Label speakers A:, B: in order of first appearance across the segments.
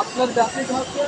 A: আপনার ব্যাপারে হচ্ছে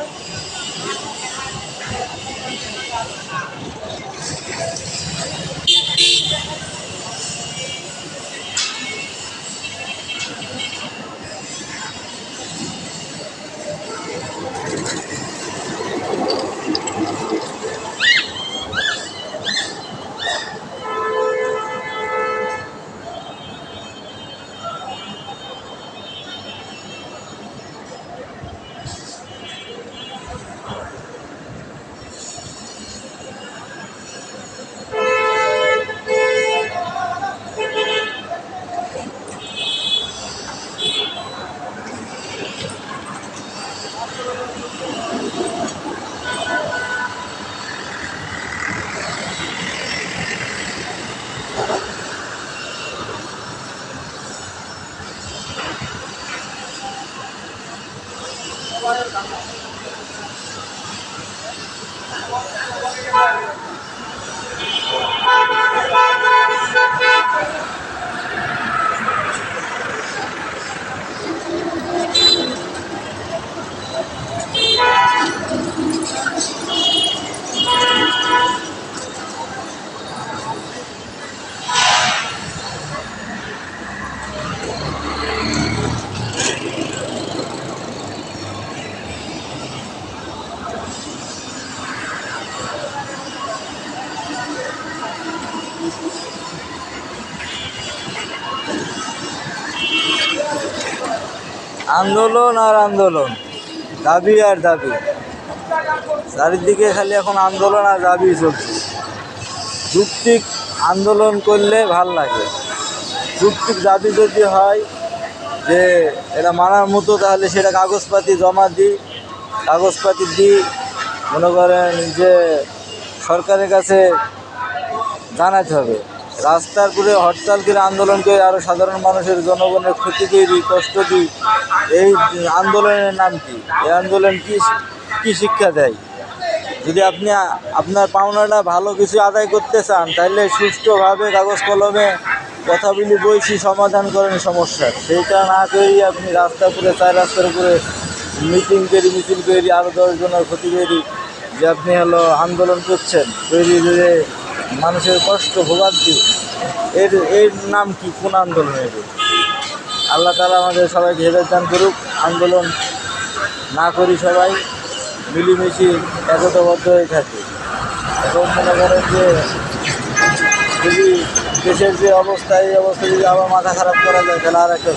A: 壊れるか。
B: আন্দোলন আর আন্দোলন, দাবি আর দাবি। চারিদিকে খালি এখন আন্দোলন আর দাবি চলছে। যুক্তিক আন্দোলন করলে ভালো লাগে। যুক্তিক দাবি যদি হয় যে এটা মানার মতো, তাহলে সেটা কাগজপাতি জমা দিই। কাগজপাতি দিই, মনে করেন যে সরকারের কাছে জানাতে হবে। রাস্তার পুরে হরতাল করে আন্দোলন করে আরও সাধারণ মানুষের জনগণের ক্ষতি তৈরি কষ্ট দিই এই আন্দোলনের নাম কি? এই আন্দোলন কি কি শিক্ষা দেয়? যদি আপনি আপনার পাওনাটা ভালো কিছু আদায় করতে চান তাহলে সুষ্ঠুভাবে কাগজ কলমে কথা বলি বইছি সমাধান করেন সমস্যার সেইটা না করেই আপনি রাস্তা করে, চার রাস্তার উপরে মিটিং করি মিছিল করি আরও দশজনের ক্ষতি করি যে আপনি হলো আন্দোলন করছেন, তৈরি করে মানুষের কষ্ট ভোগান্তি। এর এর নাম কি? কোন আন্দোলন এর? আল্লাহ তালা আমাদের সবাইকে হেদায়ত দান করুক, আন্দোলন না করি সবাই, মিলিমিশি একতাবদ্ধ হয়ে থাকি। এবং মনে করেন যে যদি দেশের যে অবস্থা, এই অবস্থা যদি আবার মাথা খারাপ করা যায়, তাহলে আর একটা